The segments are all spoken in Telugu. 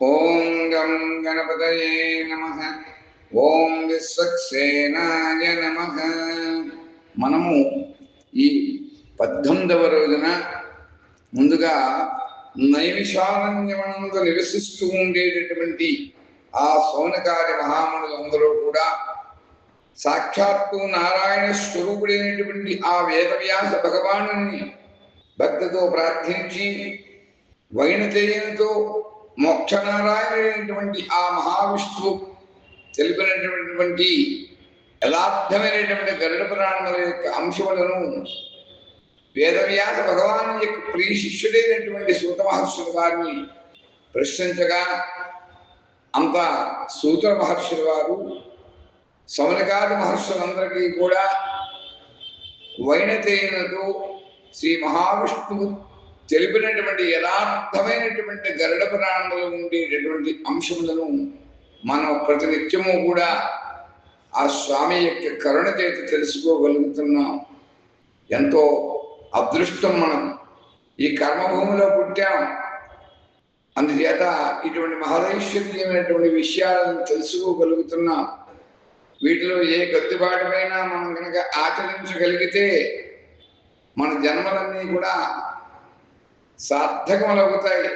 ఓం గం గణపతయే నమ. ఓం విశ్వక్సేనాయ నమ. మనము ఈ పద్దెనిమిదవ రోజున ముందుగా నైమిషారణ్యమనందు నివసిస్తూ ఉండేటటువంటి ఆ సోనకార్య మహామునులందరూ కూడా సాక్షాత్తు నారాయణ స్వరూపుడైనటువంటి ఆ వేదవ్యాస భగవాను భక్తితో ప్రార్థించి వైణతేయంతో మోక్షనారాయణుడైనటువంటి ఆ మహావిష్ణువు తెలిపినటువంటి యథార్థమైనటువంటి గరుడ పురాణముల యొక్క అంశములను వేదవ్యాస భగవాను యొక్క ప్రియ శిష్యుడైనటువంటి సూత మహర్షుల వారిని ప్రశ్నించగా అంత సూత మహర్షుల వారు సమనకాది మహర్షులందరికీ కూడా వైనతేయులతో శ్రీ మహావిష్ణువు తెలిపినటువంటి యథార్థమైనటువంటి గరుడ పురాణంలో ఉండేటటువంటి అంశములను మనం ప్రతినిత్యము కూడా ఆ స్వామి యొక్క కరుణ చేత తెలుసుకోగలుగుతున్నాం. ఎంతో అదృష్టం మనం ఈ కర్మభూమిలో పుట్టాం. అందుచేత ఇటువంటి మహదైశ్వర్యమైనటువంటి విషయాలను తెలుసుకోగలుగుతున్నాం. వీటిలో ఏ కత్తిబాటుమైనా మనం కనుక ఆచరించగలిగితే మన జన్మలన్నీ కూడా సార్థకములవుతాయి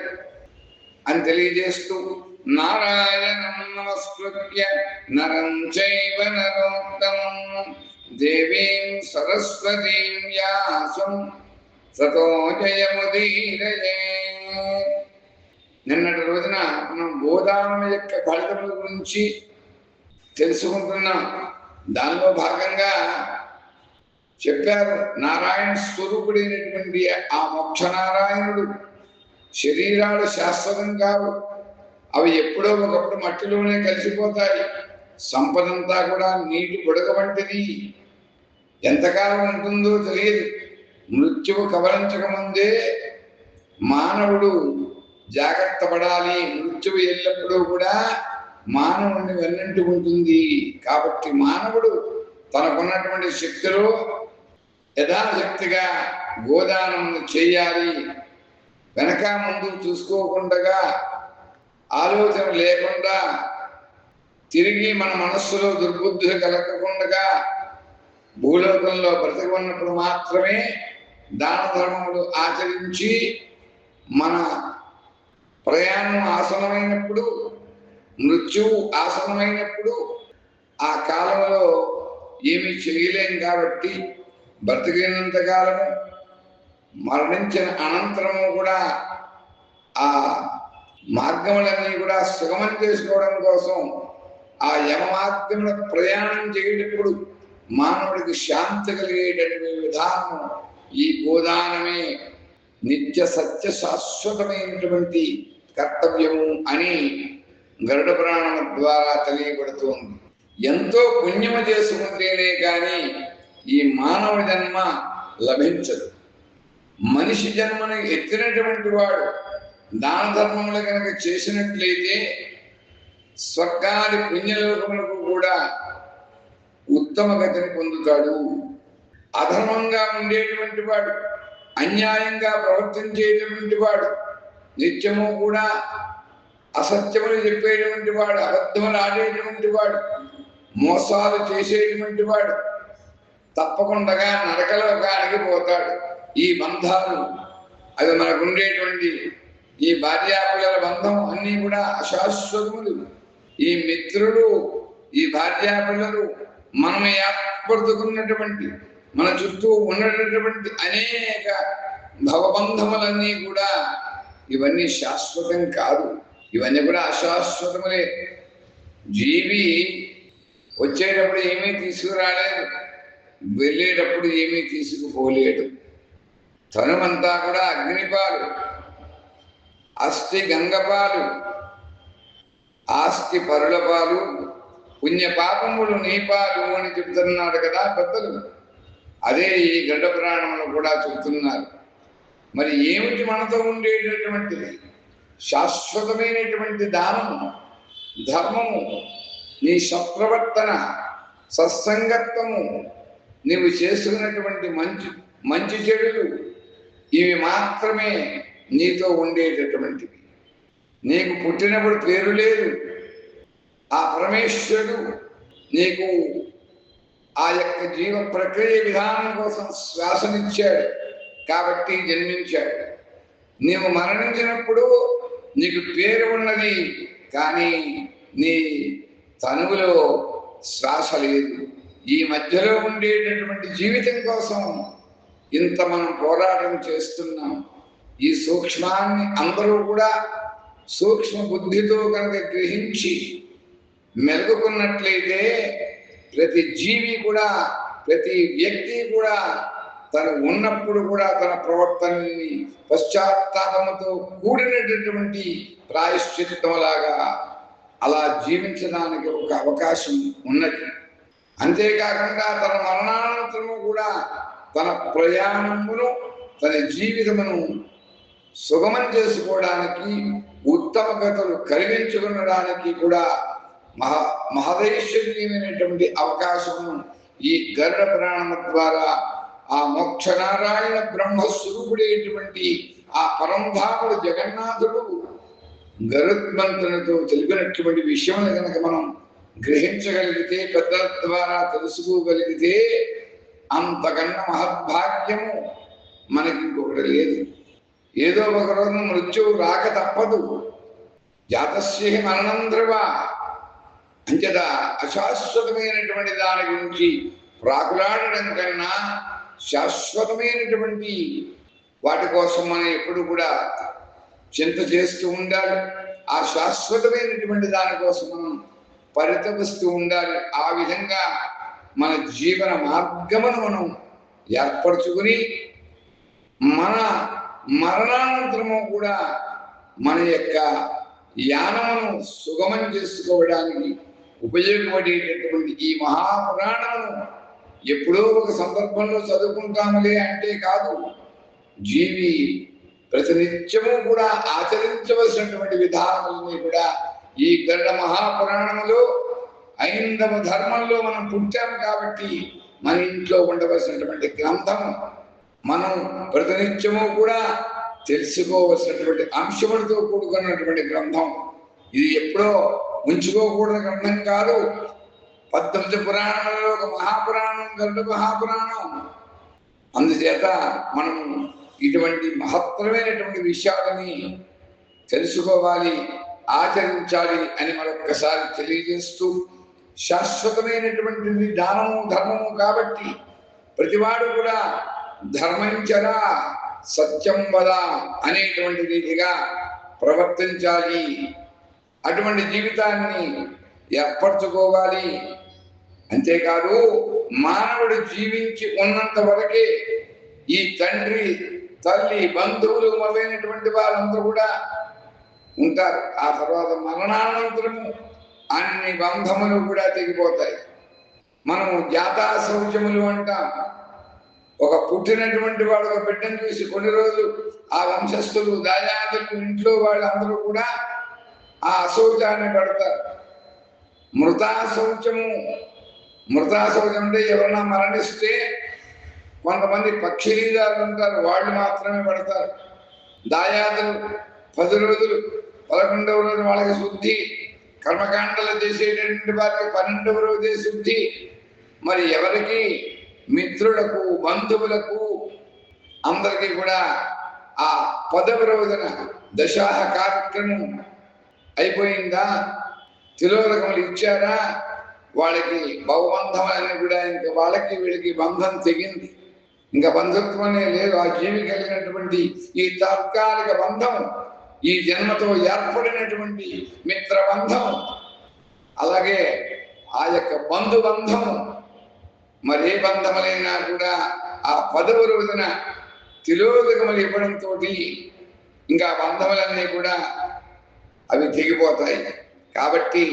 అని తెలియజేస్తూ నారాయణం నమస్కృత్య నరం చైవ నరోత్తమం దేవీం సరస్వతీం వ్యాసం సతో జయముదీరయే. నిన్నటి రోజున మనం గోదానం యొక్క ఫలితముల గురించి తెలుసుకుంటున్నాం. దానిలో భాగంగా చెప్పారు. నారాయణ స్వరూపుడైనటువంటి ఆ మోక్ష నారాయణుడు శరీరాలు శాశ్వతం కావు. అవి ఎప్పుడో ఒకప్పుడు మట్టిలోనే కలిసిపోతాయి. సంపదంతా కూడా నీటి బుడక వంటిది. ఎంతకాలం ఉంటుందో తెలియదు. మృత్యువు కవలించక ముందే మానవుడు జాగ్రత్త పడాలి. మృత్యువు ఎల్లప్పుడూ కూడా మానవుడిని వెన్నంటి ఉంటుంది. కాబట్టి మానవుడు తనకున్నటువంటి శక్తిలో యథాశక్తిగా గోదానం చేయాలి. వెనక ముందు చూసుకోకుండా ఆలోచన లేకుండా తిరిగి మన మనస్సులో దుర్బుద్ధులు కలగకుండా భూలోకంలో బ్రతికి ఉన్నప్పుడు మాత్రమే దాన ధర్మములు ఆచరించి మన ప్రయాణం ఆసనమైనప్పుడు మృత్యువు ఆసనమైనప్పుడు ఆ కాలంలో ఏమీ చేయలేం కాబట్టి బ్రతికినంత కాలము మరణించిన అనంతరము కూడా ఆ మార్గములన్నీ కూడా సుగమం చేసుకోవడం కోసం ఆ యమమార్గముల ప్రయాణం చేయటప్పుడు మానవుడికి శాంతి కలిగేటటువంటి విధానం ఈ గోదానమే నిత్య సత్య శాశ్వతమైనటువంటి కర్తవ్యము అని గరుడ పురాణం ద్వారా తెలియబడుతోంది. ఎంతో పుణ్యము చేసుకుంటేనే కానీ ఈ మానవ జన్మ లభించదు. మనిషి జన్మను ఎత్తినటువంటి వాడు దాన ధర్మములు కనుక చేసినట్లయితే స్వర్గాది పుణ్యలోకములకు కూడా ఉత్తమ గతిని పొందుతాడు. అధర్మంగా ఉండేటువంటి వాడు అన్యాయంగా ప్రవర్తించేటువంటి వాడు నిత్యము కూడా అసత్యములు చెప్పేటువంటి వాడు అబద్ధములు ఆడేటువంటి వాడు మోసాలు చేసేటువంటి వాడు తప్పకుండా నరకలోకానికి పోతాడు. ఈ బంధాలు అది మనకు ఉండేటువంటి ఈ భార్యాపిల్లల బంధం అన్నీ కూడా అశాశ్వతములు. ఈ మిత్రులు ఈ భార్యాపిల్లలు మనం ఏర్పడుతున్నటువంటి మన చుట్టూ ఉన్నటువంటి అనేక భవబంధములన్నీ కూడా ఇవన్నీ శాశ్వతం కాదు. ఇవన్నీ కూడా అశాశ్వతములే. జీవి వచ్చేటప్పుడు ఏమీ తీసుకురాలేదు. వెళ్ళేటప్పుడు ఏమీ తీసుకుపోలేడు తనుమంతా కూడా అగ్నిపాలు అస్థి గంగపాలు ఆస్తి పరుల పాలు పుణ్య పాపములు నీపాలు అని చెప్తున్నాడు కదా పెద్దలు. అదే ఈ గడ్డ ప్రాణములు కూడా చెబుతున్నారు మరి ఏమిటి మనతో ఉండేటటువంటిది శాశ్వతమైనటువంటి దానము ధర్మము నీ సత్ప్రవర్తన సత్సంగత్వము నీవు చేస్తున్నటువంటి మంచి మంచి చెడులు ఇవి మాత్రమే నీతో ఉండేటటువంటివి. నీకు పుట్టినప్పుడు పేరు లేదు. ఆ పరమేశ్వరుడు నీకు ఆ యొక్క జీవ ప్రక్రియ విధానం కోసం శ్వాసనిచ్చాడు కాబట్టి జన్మించాడు. నీవు మరణించినప్పుడు నీకు పేరు ఉన్నది కానీ నీ తనువులో శ్వాస లేదు. ఈ మధ్యలో ఉండేటటువంటి జీవితం కోసం ఇంత మనం పోరాటం చేస్తున్నాం. ఈ సూక్ష్మాన్ని అందరూ కూడా సూక్ష్మ బుద్ధితో కనుక గ్రహించి మెలుగుకున్నట్లయితే ప్రతి జీవి కూడా ప్రతి వ్యక్తి కూడా తను ఉన్నప్పుడు కూడా తన ప్రవర్తనని పశ్చాత్తాపముతో కూడినటువంటి ప్రాయశ్చిత్తం లాగా అలా జీవించడానికి ఒక అవకాశం ఉన్నది. అంతేకాకుండా తన మరణానంతరము కూడా తన ప్రయాణమును తన జీవితమును సుగమం చేసుకోవడానికి ఉత్తమ గతలు కలిగించుకునడానికి కూడా మహా మహదైశ్వర్యమైనటువంటి అవకాశము ఈ గరుడ పురాణం ద్వారా ఆ మోక్షనారాయణ బ్రహ్మస్వరూపుడైనటువంటి ఆ పరంధాముడు జగన్నాథుడు గరుత్మంతునితో తెలిపినటువంటి విషయములు కనుక మనం గ్రహించగలిగితే పెద్దల ద్వారా తెలుసుకోగలిగితే అంతకన్నా మహద్భాగ్యము మనకి ఇంకొకటి లేదు. ఏదో ఒక రోజు మృత్యువు రాక తప్పదు. జాతస్య మరణం ద్రవ. అంచేత అశాశ్వతమైనటువంటి దాని గురించి ప్రాకులాడడం కన్నా శాశ్వతమైనటువంటి వాటి కోసం మనం ఎప్పుడు కూడా చింత చేస్తూ ఉండాలి. ఆ శాశ్వతమైనటువంటి దానికోసం మనం పరితపిస్తూ ఉండాలి. ఆ విధంగా మన జీవన మార్గమును మనం ఏర్పరచుకుని మన మరణానంతరము కూడా మన యొక్క యానమును సుగమం చేసుకోవడానికి ఉపయోగపడేటటువంటి ఈ మహాపురాణమును ఎప్పుడో ఒక సందర్భంలో చదువుకుంటాములే అంటే కాదు. జీవి ప్రతినిత్యము కూడా ఆచరించవలసినటువంటి విధానములని కూడా ఈ గరుడ మహాపురాణములో ఐందవ ధర్మంలో మనం పుట్టాం కాబట్టి మన ఇంట్లో ఉండవలసినటువంటి గ్రంథము మనం ప్రతినిత్యము కూడా తెలుసుకోవలసినటువంటి అంశములతో కూడుకున్నటువంటి గ్రంథం. ఇది ఎప్పుడో ఉంచుకోకూడని గ్రంథం కాదు. పద్దెనిమిది పురాణంలో ఒక మహాపురాణం గరుడ మహాపురాణం. అందుచేత మనం ఇటువంటి మహత్తరమైనటువంటి విషయాలని తెలుసుకోవాలి. ఆచరించాలి అని మరొక్కసారి తెలియజేస్తూ శాశ్వతమైనటువంటి దానము ధర్మము కాబట్టి ప్రతివాడు కూడా ధర్మంచరా సత్యం వద అనేటువంటి రీతిగా ప్రవర్తించాలి. అటువంటి జీవితాన్ని ఏర్పరచుకోవాలి. అంతేకాదు మానవుడు జీవించి ఉన్నంత వరకే ఈ తండ్రి తల్లి బంధువులు మొదలైనటువంటి వారందరూ కూడా ఉంటారు ఆ తర్వాత మరణానంతరము అన్ని బంధములు కూడా తెగిపోతాయి. మనము జాతా శౌచములు అంటాం. ఒక పుట్టినటువంటి వాడు ఒక బిడ్డను చూసి కొన్ని రోజులు ఆ వంశస్థులు దాయాదులు ఇంట్లో వాళ్ళందరూ కూడా ఆ అశౌచాన్ని పడతారు మృతాశౌచము మృతాశౌచం అంటే ఎవరన్నా మరణిస్తే కొంతమంది పక్షిలీదాలు ఉంటారు వాళ్ళు మాత్రమే పడతారు. దాయాదులు పది రోజులు పదకొండవ రోజు వాళ్ళకి శుద్ధి. కర్మకాండలు చేసేటటువంటి వారికి పన్నెండవ రోజే శుద్ధి. మరి ఎవరికి? మిత్రులకు బంధువులకు అందరికీ కూడా ఆ పదవ రోజున దశాహ కార్యక్రమం అయిపోయిందా? తిలోదకములు ఇచ్చారా? వాళ్ళకి బహుబంధములన్నీ కూడా ఇంకా వాళ్ళకి వీళ్ళకి బంధం తెగింది. ఇంకా బంధుత్వమే లేదు. ఆ జీవి కలిగినటువంటి ఈ తాత్కాలిక బంధం ఈ జన్మతో ఏర్పడినటువంటి మిత్ర బంధం అలాగే ఆ యొక్క బంధు బంధం మరే బంధములైనా కూడా ఆ పదవ రోజున తిలోదకములు ఇవ్వడంతో ఇంకా బంధములన్నీ కూడా అవి తెగిపోతాయి. కాబట్టి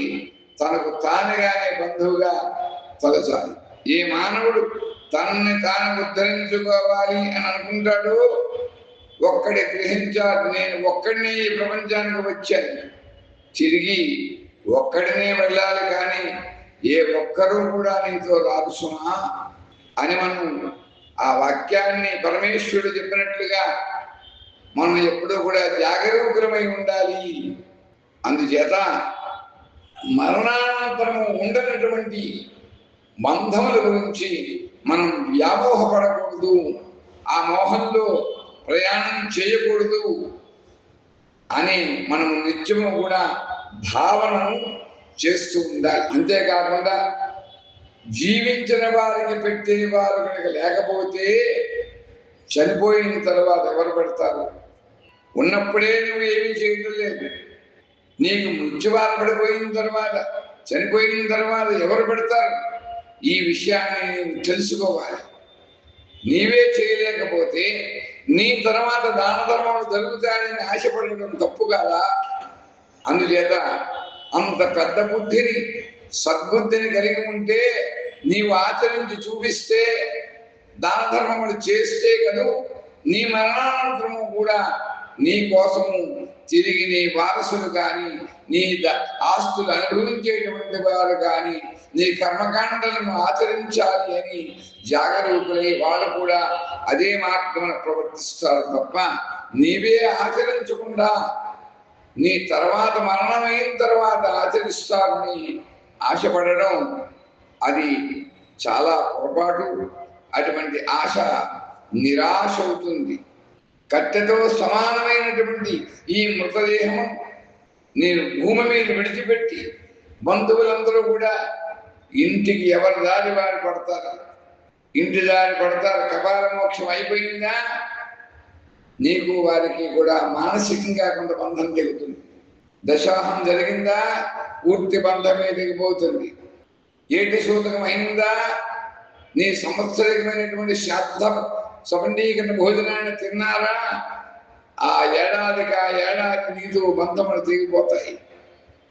తనకు తానుగానే బంధువుగా తలచాలి. ఏ మానవుడు తనని తాను ఉద్ధరించుకోవాలి అని అనుకుంటాడు ఒక్కడే గ్రహించాలి నేను ఒక్కడినే ఈ ప్రపంచానికి వచ్చాను. తిరిగి ఒక్కడినే వెళ్ళాలి కానీ ఏ ఒక్కరూ కూడా నీతో రాదు సుమా అని మనం ఆ వాక్యాన్ని పరమేశ్వరుడు చెప్పినట్లుగా మనం ఎప్పుడూ కూడా జాగరూకులమై ఉండాలి. అందుచేత మరణానంతరము ఉండనటువంటి బంధముల గురించి మనం వ్యామోహపడకూడదు. ఆ మోహంలో ప్రయాణం చేయకూడదు అని మనం నిత్యము కూడా భావనను చేస్తూ ఉండాలి. అంతేకాకుండా జీవించిన వారికి పెట్టే వారు కనుక లేకపోతే చనిపోయిన తర్వాత ఎవరు పెడతారు? ఉన్నప్పుడే నువ్వు ఏమీ చేయడం లేదు. నీకు మృత్యువార పడిపోయిన తర్వాత చనిపోయిన తర్వాత ఎవరు పెడతారు? ఈ విషయాన్ని తెలుసుకోవాలి. నీవే చేయలేకపోతే నీ తర్వాత దాన ధర్మాలు జరుగుతాయని ఆశపడడం తప్పు కాదా? అందుచేత అంత పెద్ద బుద్ధిని సద్బుద్ధిని కలిగి ఉంటే నీవు ఆచరించి చూపిస్తే దాన ధర్మములు చేస్తే కదూ నీ మరణానంతరము కూడా నీ కోసము తిరిగి నీ వారసులు కానీ నీ ద- ఆస్తులు అనుభవించేటువంటి వారు కానీ నీ కర్మకాండలను ఆచరించాలి అని జాగరూకులై వాళ్ళు కూడా అదే మార్గమున ప్రవర్తిస్తారు తప్ప నీవే ఆచరించకుండా నీ తర్వాత మరణమైన తర్వాత ఆచరిస్తారని ఆశపడడం అది చాలా పొరపాటు. అటువంటి ఆశ నిరాశ అవుతుంది. కట్టెతో సమానమైనటువంటి ఈ మృతదేహము నేను భూమి మీద విడిచిపెట్టి బంధువులందరూ కూడా ఇంటికి ఎవరి దారి వారి పడతారు? ఇంటి దారి పడతారు. కపాల మోక్షం అయిపోయిందా? నీకు వారికి కూడా మానసికంగా కొంత బంధం తెగుతుంది దశాహం జరిగిందా? పూర్తి బంధమే దిగిపోతుంది ఏటి సూతకం అయిందా? నీ సంవత్సరికమైనటువంటి శ్రాద్ధ సబండీకరణ భోజనాన్ని తిన్నారా? ఆ ఏడాదికి ఆ ఏడాది నీతో బంధములు తెగిపోతాయి.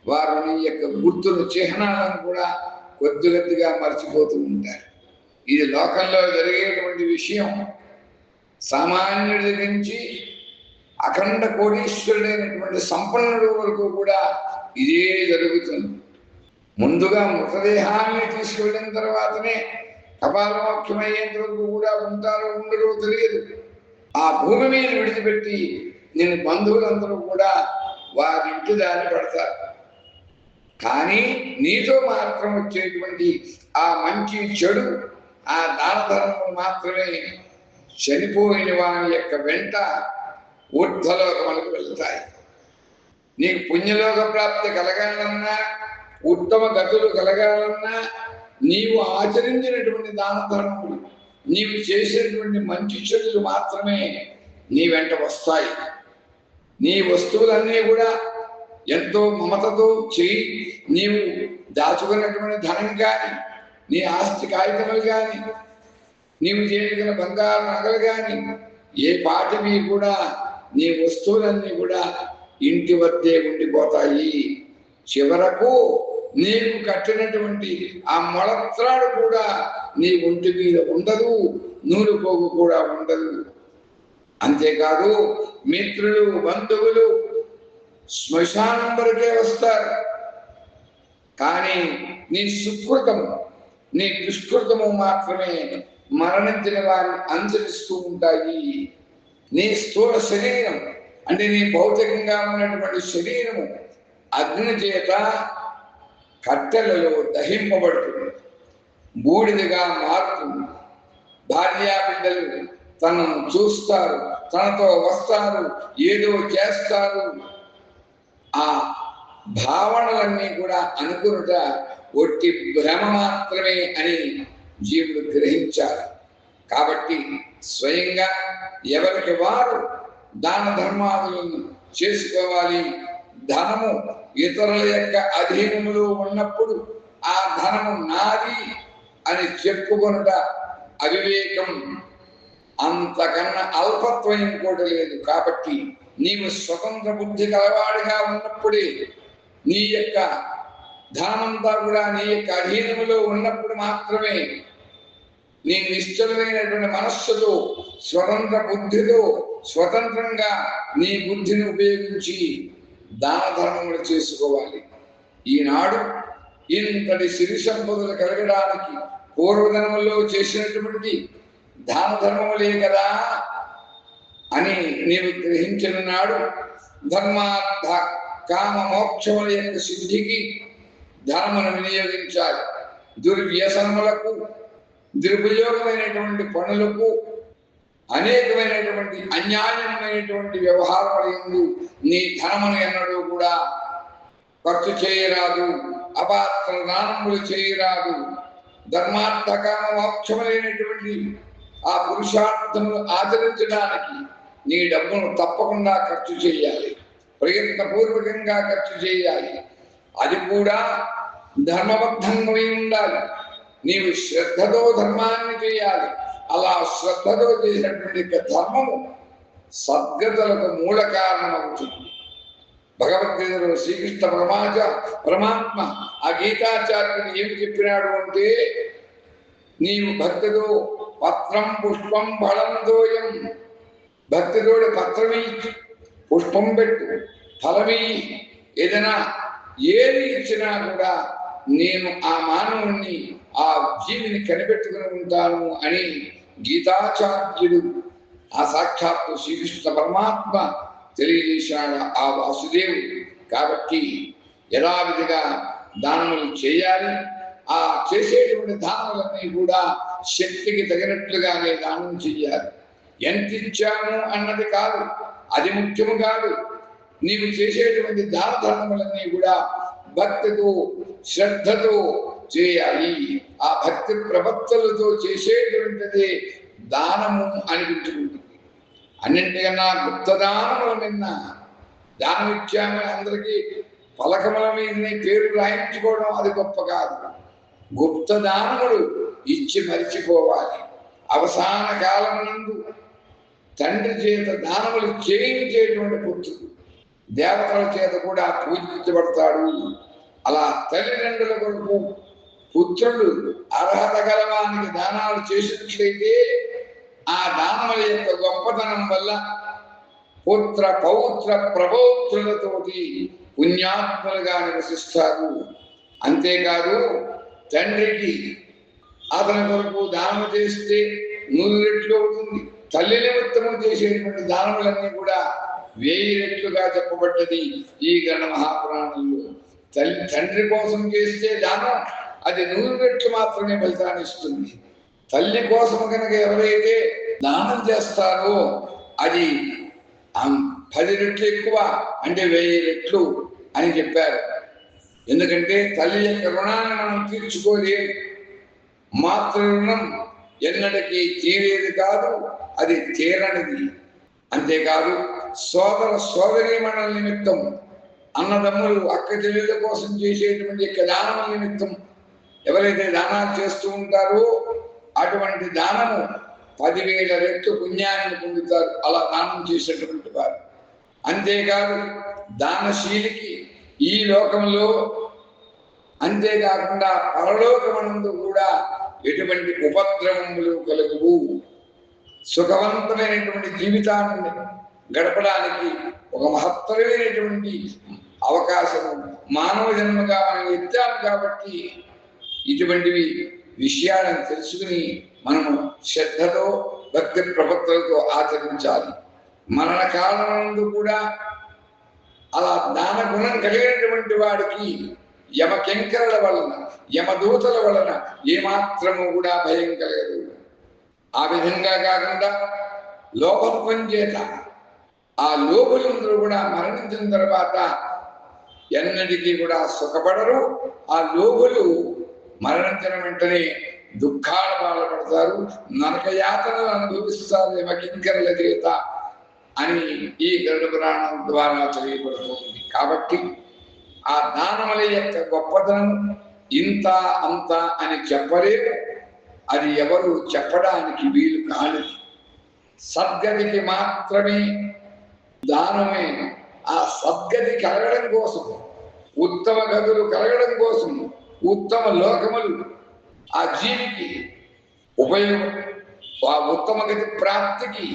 వారు నీ యొక్క గుర్తులు చిహ్నాలను కూడా కొద్ది కొద్దిగా మర్చిపోతూ ఉంటారు. ఇది లోకంలో జరిగేటువంటి విషయం. సామాన్యుడి దగ్గర నుంచి అఖండ కోటీశ్వరుడైనటువంటి సంపన్నుడు వరకు కూడా ఇదే జరుగుతుంది. ముందుగా మృతదేహాన్ని తీసుకువెళ్ళిన తర్వాతనే కపాలమోక్షమయ్యేంత వరకు కూడా ఉంటారో ఉండరో తెలియదు. ఆ భూమి మీద విడిచిపెట్టి నేను బంధువులందరూ కూడా వారి ఇంటి దారి పడతారు. కానీ నీతో మాత్రం వచ్చేటువంటి ఆ మంచి చెడు ఆ దానధర్మం మాత్రమే చనిపోయిన వాని యొక్క వెంట ఊర్ధ్వలోకములకు వెళ్తాయి. నీకు పుణ్యలోక ప్రాప్తి కలగాలన్నా ఉత్తమ గతులు కలగాలన్నా నీవు ఆచరించినటువంటి దాన ధర్మములు నీవు చేసినటువంటి మంచి చెడులు మాత్రమే నీ వెంట వస్తాయి. నీ వస్తువులన్నీ కూడా ఎంతో మమతతో చేయి నీవు దాచుకున్నటువంటి ధనం కానీ నీ ఆస్తి కాగితములు కానీ నీవు చేయగల బంగారు నగలు కానీ ఏ పాటివి కూడా నీ వస్తువులన్నీ కూడా ఇంటి వద్దే ఉండిపోతాయి. చివరకు నీకు కట్టినటువంటి ఆ మొలత్రాడు కూడా నీ ఒంటి మీద ఉండదు నూలు పోగు కూడా ఉండదు. అంతేకాదు మిత్రులు బంధువులు శ్మశానం వరకే వస్తారు. కానీ నీ సుకృతము నీ దుష్కృతము మాత్రమే మరణించిన వారిని అనుసరిస్తూ ఉంటాయి. నీ స్థూల శరీరం అంటే నీ భౌతికంగా ఉన్నటువంటి శరీరము అగ్ని చేత కట్టెలలో దహింపబడుతుంది. బూడిదగా మారుతుంది. భార్యా బిడ్డలు తనను చూస్తారు తనతో వస్తారు ఏదో చేస్తారు. ఆ భావనలన్నీ కూడా అనుకునుట ఒట్టి భ్రమ మాత్రమే అని జీవుడు గ్రహించాలి. కాబట్టి స్వయంగా ఎవరికి వారు దాన ధర్మాదులను చేసుకోవాలి ధనము ఇతరుల యొక్క అధీనములో ఉన్నప్పుడు ఆ ధనము నాది అని చెప్పుకొనుట అవివేకం అంతకన్నా అల్పత్వం ఇంకోటి లేదు. కాబట్టి నీవు స్వతంత్ర బుద్ధి కలవాడిగా ఉన్నప్పుడే నీ యొక్క ధనమంతా కూడా నీ యొక్క అధీనములో ఉన్నప్పుడు మాత్రమే నీ నిశ్చలమైనటువంటి మనస్సుతో స్వతంత్ర బుద్ధితో స్వతంత్రంగా నీ బుద్ధిని ఉపయోగించి దాన ధర్మములు చేసుకోవాలి. ఈనాడు ఇంతటి సిరి సంపదలు కలగడానికి పూర్వధనములో చేసినటువంటి దాన ధర్మములే కదా. అని నీవు గ్రహించిన నాడు ధర్మార్థ కామ మోక్షముల యొక్క సిద్ధికి ధర్మను వినియోగించాలి. దుర్వ్యసనములకు దురుపయోగమైనటువంటి పనులకు అనేకమైనటువంటి అన్యాయమైనటువంటి వ్యవహారములందు నీ ధనమును ఎన్నడూ కూడా ఖర్చు చేయరాదు అపాత్ర దానములు చేయరాదు. ధర్మార్థకామ మోక్షములైనటువంటి ఆ పురుషార్థమును ఆచరించడానికి నీ డబ్బును తప్పకుండా ఖర్చు చేయాలి. ప్రయత్నపూర్వకంగా ఖర్చు చేయాలి. అది కూడా ధర్మబద్ధమై ఉండాలి. నీవు శ్రద్ధతో ధర్మాన్ని చేయాలి. అలా శ్రద్ధతో చేసినటువంటి ధర్మము సద్గతులకు మూల కారణమవుతుంది. భగవద్గీతలో శ్రీకృష్ణ పరమాచ పరమాత్మ ఆ గీతాచార్యుడు ఏమి చెప్పినాడు అంటే నీవు భక్తితో పత్రం పుష్పం ఫలం దోయం భక్తితోడు పత్రమి పుష్పం పెట్టు ఫలమి. ఏదైనా ఏది ఇచ్చినా కూడా నేను ఆ మానవుణ్ణి ఆ జీవిని కనిపెట్టుకుని ఉంటాను అని గీతాచార్యుడు ఆ సాక్షాత్తు శ్రీకృష్ణ పరమాత్మ తెలియజేశాడు ఆ వాసుదేవుడు. కాబట్టి యథావిధిగా దానములు చేయాలి. ఆ చేసేటువంటి దానములన్నీ కూడా శక్తికి తగినట్లుగానే దానం చెయ్యాలి ఎంత ఇచ్చాము అన్నది కాదు. అది ముఖ్యము కాదు. నీవు చేసేటువంటి దాన ధర్మములన్నీ కూడా భక్తితో శ్రద్ధతో చేయాలి. ఆ భక్తి ప్రవక్తలతో చేసేటువంటిది దానము అనిపించుకుంటుంది అన్నింటికన్నా గుప్త దానముల నిన్న దానం ఇచ్చామని అందరికీ పలకముల మీదనే పేరు రాయించుకోవడం అది గొప్ప కాదు. గుప్త దానములు ఇచ్చి మరిచిపోవాలి. అవసాన కాలం నందు తండ్రి చేత దానములు చేయించేటువంటి పుత్రుడు దేవతల చేత కూడా పూజించబడతాడు. అలా తల్లిదండ్రుల కొరకు పుత్రుడు అర్హత గలవానికి దానాలు చేసినట్లయితే ఆ దానముల యొక్క గొప్పతనం వల్ల పుత్ర పౌత్ర ప్రభౌత్రులతోటి పుణ్యాత్మలుగా నివసిస్తారు. అంతేకాదు తండ్రికి అతని కొరకు దానం చేస్తే నూరు రెట్లు అవుతుంది. తల్లి నిమిత్తము చేసేటువంటి దానములన్నీ కూడా వేయి రెట్లుగా చెప్పబడ్డది ఈ గణ మహాపురాణంలో. తల్లి తండ్రి కోసం చేస్తే దానం అది నూరు రెట్లు మాత్రమే ఫలితాన్ని ఇస్తుంది. తల్లి కోసం కనుక ఎవరైతే దానం చేస్తారో అది పది రెట్లు ఎక్కువ అంటే వెయ్యి రెట్లు అని చెప్పారు. ఎందుకంటే తల్లి యొక్క రుణాన్ని మనం తీర్చుకోలే. మాతృ రుణం ఎన్నటికీ తీరేది కాదు అది తీరనిది. అంతేకాదు సోదర సోదరీమణుల నిమిత్తం అన్నదమ్ములు అక్క చెల్లెల కోసం చేసేటువంటి యొక్క దానముల నిమిత్తం ఎవరైతే దానాలు చేస్తూ ఉంటారో అటువంటి దానము పదివేల రెట్లు పుణ్యాన్ని పొందుతారు. అలా దానం చేసేటువంటి వారు. అంతేకాదు దానశీలికి ఈ లోకంలో అంతేకాకుండా పరలోకమందు కూడా ఎటువంటి ఉపద్రవములు కలుగువు? సుఖవంతమైనటువంటి జీవితాన్ని గడపడానికి ఒక మహత్తరమైనటువంటి అవకాశం మానవ జన్మగా మనం ఎత్తాము కాబట్టి ఇటువంటివి విషయాలను తెలుసుకుని మనము శ్రద్ధతో భక్తి ప్రపత్తులతో ఆచరించాలి. మరణ కాలమందు కూడా అలా దాన గుణం కలిగినటువంటి వాడికి యమ కెంకరల వలన యమదూతల వలన ఏమాత్రము కూడా భయం కలగదు. ఆ విధంగా కాకుండా లోపత్వం చేత ఆ లోపులందరూ కూడా మరణించిన తర్వాత ఎన్నటికీ కూడా సుఖపడరు. ఆ లోపులు మరణించిన వెంటనే దుఃఖాలు బాధపడతారు. నరకయాతనలు అనుభవిస్తారు యమకింకరల చేత అని ఈ గరుడ పురాణం ద్వారా తెలియబడుతుంది కాబట్టి ఆ దానముల యొక్క గొప్పతనం ఇంత అంత అని చెప్పలేదు. అది ఎవరు చెప్పడానికి వీలు కాదు సద్గతికి మాత్రమే దానమే ఆ సద్గతి కలగడం కోసం ఉత్తమ గదులు కలగడం కోసం ఉత్తమ లోకములు ఆ జీవికి ఉపయోగం ఆ ఉత్తమ గతి ప్రాప్తికి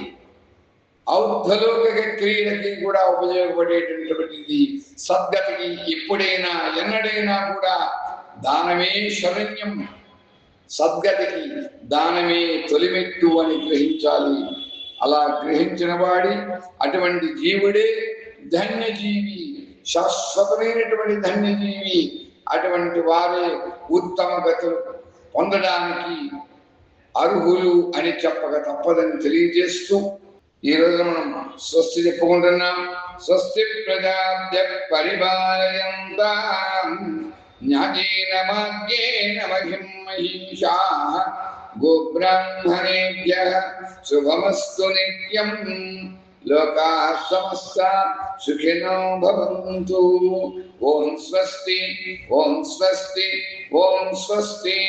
ఔద్ధలోక క్రియలకి కూడా ఉపయోగపడేటటువంటిది సద్గతికి ఎప్పుడైనా ఎన్నడైనా కూడా దానమే శరణ్యం. సద్గతికి దానమే తొలిమెట్టు అని గ్రహించాలి. అలా గ్రహించిన వాడి అటువంటి జీవుడే ధన్యజీవి శాశ్వతమైనటువంటి ధన్యజీవి. అటువంటి వారే ఉత్తమ గతులు పొందడానికి అర్హులు అని చెప్పక తప్పదని తెలియజేస్తూ ఈ రోజు మనం స్వస్తి చెప్పుకుంటున్నాం స్వస్తి ప్రజాభ్య పరిపాలయంత న్యాయేన మార్గేణ మహిం మహిషా గోబ్రాహ్మణేభ్య శుభమస్తు నిత్యం లోకా సమస్త సుఖినో భవంతు ఓం స్వస్తి ఓం స్వస్తి ఓం స్వస్తి